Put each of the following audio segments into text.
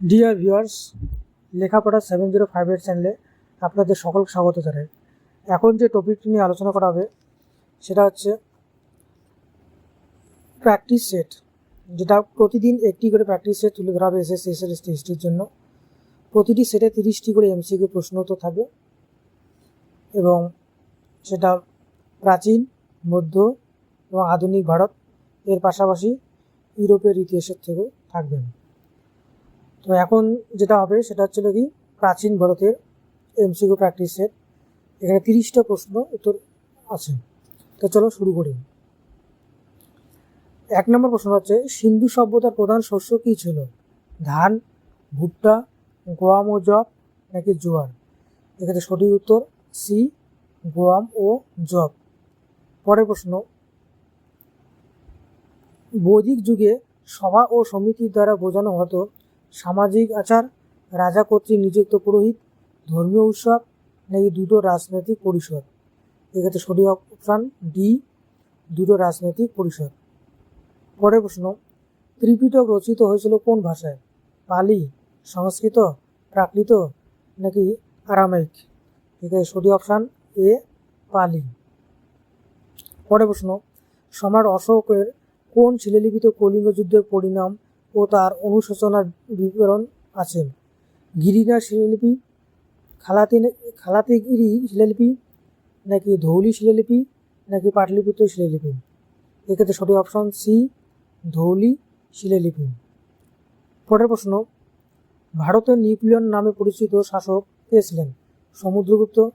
Deer viewers লেখাপড়া seven zero five eight চ্যানেলে আপনাদের সকল স্বাগত জানাই। এখন যে টপিকটি নিয়ে আলোচনা করা হবে, সেটা হচ্ছে প্র্যাকটিস সেট যেটা প্রতিদিন একটি করে প্র্যাকটিস সেট তুলে ধরা হবে এসএসসি এসএসটি হিস্ট্রির জন্য। প্রতিটি সেটে তিরিশটি করে এমসিকিউ প্রশ্ন তো থাকবে এবং সেটা প্রাচীন, মধ্য এবং আধুনিক ভারত, এর পাশাপাশি ইউরোপের ইতিহাসের থেকেও থাকবেন তো এখন যেটা হবে সেটা হচ্ছিল কি, প্রাচীন ভারতের এমসিকিউ প্র্যাকটিস সেট এখানে তিরিশটা প্রশ্ন উত্তর আছে। তো চলো শুরু করি। এক নম্বর প্রশ্ন হচ্ছে, সিন্ধু সভ্যতার প্রধান শস্য কী ছিল? ধান, ভুট্টা গোয়াম ও জব নাকি জোয়ার? এক্ষেত্রে সঠিক উত্তর সি গোয়াম ও জব পরের প্রশ্ন, বৈদিক যুগে সভা ও সমিতির দ্বারা বোঝানো হতো সামাজিক আচার, রাজা কর্তৃক নিযুক্ত পুরোহিত, ধর্মীয় উৎসব নাকি দুটো রাজনৈতিক পরিষদ? এক্ষেত্রে সঠিক অপশান ডি, দুটো রাজনৈতিক পরিষদ। পরের প্রশ্ন, ত্রিপিটক রচিত হয়েছিল কোন ভাষায়? পালি, সংস্কৃত, প্রাকৃত নাকি আরামাইক? এখানে সঠিক অপশান এ, পালি। পরের প্রশ্ন, সম্রাট অশোকের কোন শিলালিপিতে কলিঙ্গ যুদ্ধের পরিণাম ও তার অনুশোচনার বিবরণ আছে গিরিনা শিলালিপি খালাতি খালাতিগিরি শিলালিপি, নাকি ধৌলি শিলালিপি, নাকি পাটলিপুত্র শিলালিপি? এক্ষেত্রে সঠিক অপশন সি, ধৌলি শিলালিপি। পরের প্রশ্ন, ভারতের নিউক্লিয়ন নামে পরিচিত শাসক কে ছিলেন? সমুদ্রগুপ্ত,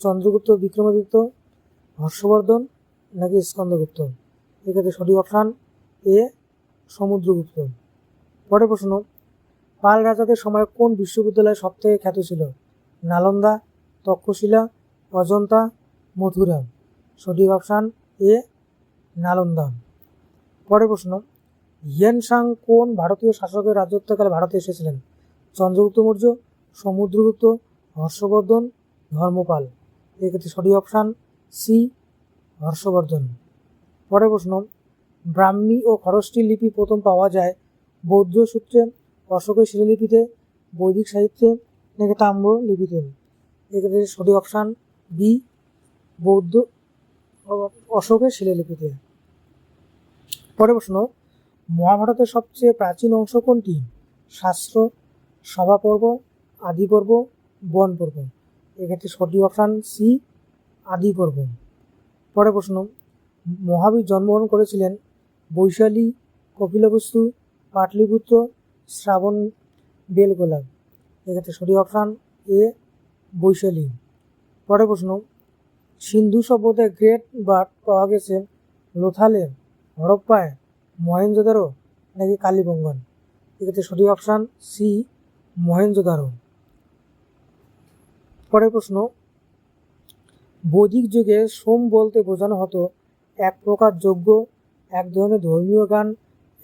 চন্দ্রগুপ্ত, বিক্রমাদিত্য, হর্ষবর্ধন, নাকি স্কন্দগুপ্ত? এক্ষেত্রে সঠিক অপশান এ, সমুদ্রগুপ্ত। পরের প্রশ্ন, পাল রাজাদের সময় কোন বিশ্ববিদ্যালয় সবথেকে খ্যাত ছিল? নালন্দা, তক্ষশিলা, অজন্তা, মথুরা। সঠিক অপশান এ, নালন্দা। পরের প্রশ্ন হিয়ানসাং কোন ভারতীয় শাসকের রাজত্বকালে ভারতে এসেছিলেন? চন্দ্রগুপ্ত মৌর্য, সমুদ্রগুপ্ত, হর্ষবর্ধন, ধর্মপাল। এক্ষেত্রে সঠিক অপশান সি, হর্ষবর্ধন। পরের প্রশ্ন, ব্রাহ্মী ও খরষ্টি লিপি প্রথম পাওয়া যায় বৌদ্ধ সূত্রে অশোকের শিলালিপিতে বৈদিক সাহিত্যে তাম্র লিপিতে। এক্ষেত্রে সঠিক অপশান বি, বৌদ্ধ অশোকের শিলালিপিতে। পরের প্রশ্ন, মহাভারতের সবচেয়ে প্রাচীন অংশ কোনটি? শাস্ত্র সভা পর্ব আদি পর্ব বন পর্ব এক্ষেত্রে সঠিক অপশান সি আদি পর্ব পরের প্রশ্ন, মহাবীর জন্মগ্রহণ করেছিলেন বৈশালী কপিলবস্তু পাটলিপুত্র, শ্রাবণ বেলগোলা এক্ষেত্রে সঠিক অপশান এ, বৈশালী। পরের প্রশ্ন, সিন্ধু সভ্যতায় গ্রেট বার্ড পাওয়া গেছে লোথালে, হরপ্পায় মহেঞ্জোদারো নাকি কালীবঙ্গন এক্ষেত্রে সঠিক অপশান সি মহেঞ্জোদারো পরের প্রশ্ন, বৈদিক যুগে সোম বলতে বোঝানো হতো এক প্রকার যজ্ঞ, এক ধরনের ধর্মীয় গান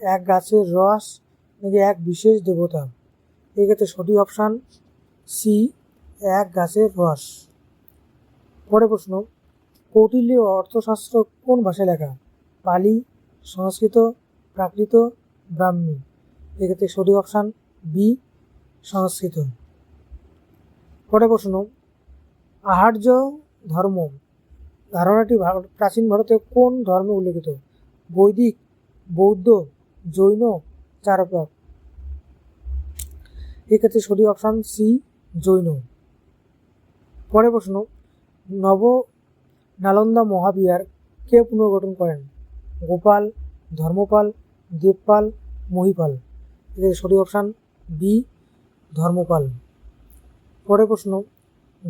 এক গাছের রস নাকি এক বিশেষ দেবতা? এক্ষেত্রে সঠিক অপশান সি এক গাছের রস। পরে প্রশ্ন কৌটিল্য অর্থশাস্ত্র কোন ভাষায় লেখা? পালি, সংস্কৃত, প্রাকৃত, ব্রাহ্মী। এক্ষেত্রে সঠিক অপশান বি সংস্কৃত। পরে প্রশ্ন, আহার্য ধর্ম। ধারণাটি প্রাচীন ভারতে কোন ধর্মে উল্লেখিত? বৈদিক, বৌদ্ধ জৈন চারপক এক্ষেত্রে সঠিক অপশান সি, জৈন। পরে প্রশ্ন, নব নালন্দা মহাবিহার কে পুনর্গঠন করেন? গোপাল, ধর্মপাল, দেবপাল, মহিপাল। এক্ষেত্রে সঠিক অপশান বি, ধর্মপাল। পরে প্রশ্ন,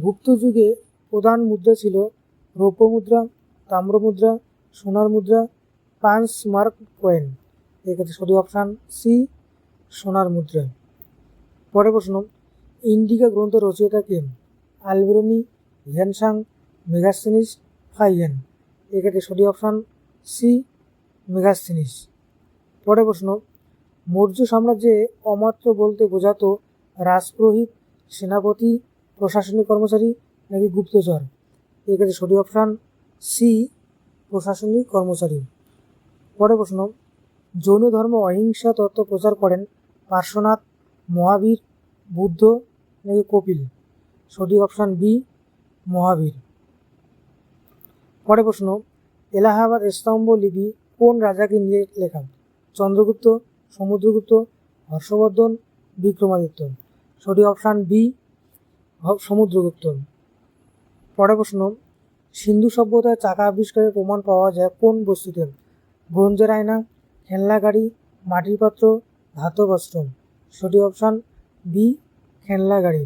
গুপ্ত যুগে প্রধান মুদ্রা ছিল রৌপ্য মুদ্রা, তাম্র মুদ্রা, সোনার মুদ্রা, পাঁচ মার্ক কয়েন। এক্ষেত্রে সঠিক অপশান সি সোনার মুদ্রা। পরের প্রশ্ন, ইন্ডিকা গ্রন্থ রচয়িতা কে? আলবেরনি হিয়ানসাং মেগাস্তিনিস, ফাইয়েন। এক্ষেত্রে সঠিক অপশান সি মেগাস্তিনিস। পরের প্রশ্ন, মৌর্য সাম্রাজ্যে অমাত্র বলতে বোঝাতো রাজপুরোহিত, সেনাপতি, প্রশাসনিক কর্মচারী নাকি গুপ্তচর? এক্ষেত্রে সঠিক অপশান সি প্রশাসনিক কর্মচারী। পরের প্রশ্ন জৈন ধর্ম অহিংসা তত্ত্ব প্রচার করেন পার্শ্বনাথ, মহাবীর, বুদ্ধ, নাকি কপিল? সঠিক অপশান বি মহাবীর। পরে প্রশ্ন, এলাহাবাদ স্তম্ভ লিপি কোন রাজাকে নিয়ে লেখা? চন্দ্রগুপ্ত, সমুদ্রগুপ্ত, হর্ষবর্ধন, বিক্রমাদিত্য। সঠিক অপশান বি সমুদ্রগুপ্ত। পরের প্রশ্ন, সিন্ধু সভ্যতায় চাকা আবিষ্কারের প্রমাণ পাওয়া যায় কোন বস্তুতে? ব্রোঞ্জের আয়না খেলনা গাড়ি মাটির পাত্র, ধাতব অস্ত্র সঠিক অপশান বি খেলনা গাড়ি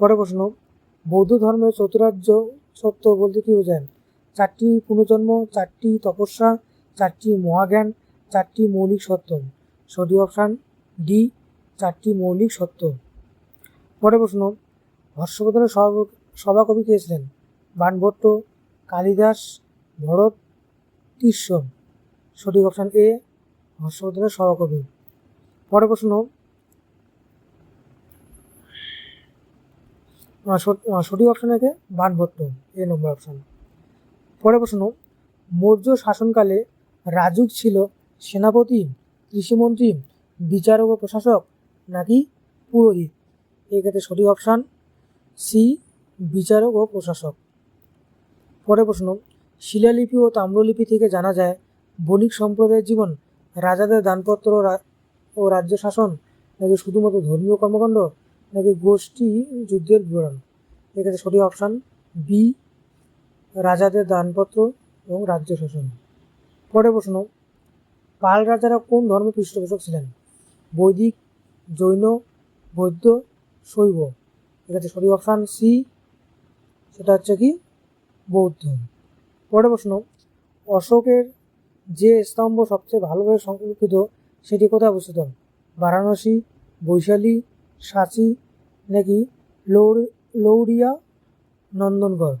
পরের প্রশ্ন, বৌদ্ধ ধর্মের চতুরার্য সত্য বলতে কী বোঝায়? চারটি পুনর্জন্ম, চারটি তপস্যা, চারটি মহাজ্ঞান, চারটি মৌলিক সত্য। সঠিক অপশান ডি চারটি মৌলিক সত্য। পরের প্রশ্ন, হর্ষবর্ধনের সভা সভাকবি কে ছিলেন? বাণভট্ট কালিদাস, ভরত তিস্য সঠিক অপশান এ হর্ষবর্ধনের সভাকবি পরের প্রশ্ন সঠিক অপশান একে বাণভট্ট এ নম্বর অপশান। পরের প্রশ্ন, মৌর্য শাসনকালে রাজুক ছিল সেনাপতি, কৃষিমন্ত্রী, বিচারক ও প্রশাসক, নাকি পুরোহিত? এক্ষেত্রে সঠিক অপশান সি, বিচারক ও প্রশাসক। পরের প্রশ্ন, শিলালিপি ও তাম্রলিপি থেকে জানা যায় বণিক সম্প্রদায়ের জীবন, রাজাদের দানপত্র ও রাজ্য শাসন নাকি শুধুমাত্র ধর্মীয় কর্মকাণ্ড নাকি গোষ্ঠী যুদ্ধের বিবরণ? এক্ষেত্রে সঠিক অপশান বি রাজাদের দানপত্র এবং রাজ্য শাসন। পরের প্রশ্ন, পাল রাজারা কোন ধর্মের পৃষ্ঠপোষক ছিলেন? বৈদিক, জৈন, বৌদ্ধ, শৈব। এক্ষেত্রে সঠিক অপশান সি সেটা হচ্ছে কি? বৌদ্ধ। পরের প্রশ্ন, অশোকের যে স্তম্ভ সবচেয়ে ভালোভাবে সংরক্ষিত সেটি কোথায় অবস্থিত? বারাণসী, বৈশালী, সাঁচি নাকি লৌর, লৌরিয়া নন্দনগড়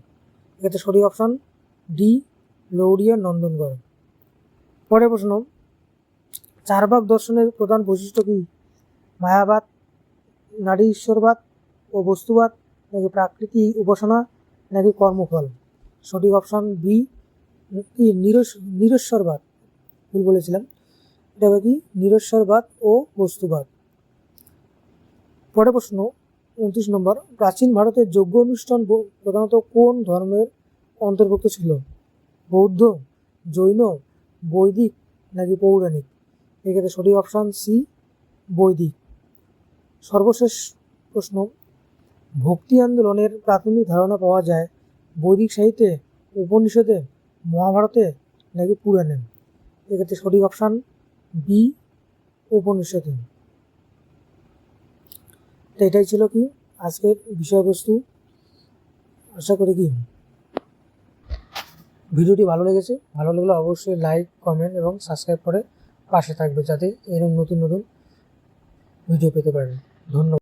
এক্ষেত্রে সঠিক অপশান ডি, লৌরিয়া নন্দনগড় পরের প্রশ্ন চারবাগ দর্শনের প্রধান বৈশিষ্ট্য কী? মায়াবাদ নারী ঈশ্বরবাদ ও বস্তুবাদ নাকি প্রাকৃতিক উপাসনা নাকি কর্মফল? সঠিক অপশান বি নিরস্বরবাদ ভুল বলেছিলাম। এটা হবে কি? নিরস্বরবাদ ও বস্তুবাদ। পরের প্রশ্ন, উনত্রিশ নম্বর, প্রাচীন ভারতের যোগ্য অনুষ্ঠান প্রধানত কোন ধর্মের অন্তর্ভুক্ত ছিল? বৌদ্ধ, জৈন, বৈদিক নাকি পৌরাণিক? এক্ষেত্রে সঠিক অপশান সি, বৈদিক। সর্বশেষ প্রশ্ন, ভক্তি আন্দোলনের প্রাথমিক ধারণা পাওয়া যায় বৈদিক সাহিত্যে, উপনিষদে মহাভারতে নাকি পুরাণে? এক্ষেত্রে সঠিক অপশান বি উপনিষদে। তো এটাই ছিল কি আজকের বিষয়বস্তু। আশা করি কি ভিডিওটি ভালো লেগেছে। ভালো লাগলে অবশ্যই লাইক কমেন্ট এবং সাবস্ক্রাইব করে পাশে থাকবে যাতে এরকম নতুন নতুন ভিডিও পেতে পারেন। ধন্যবাদ।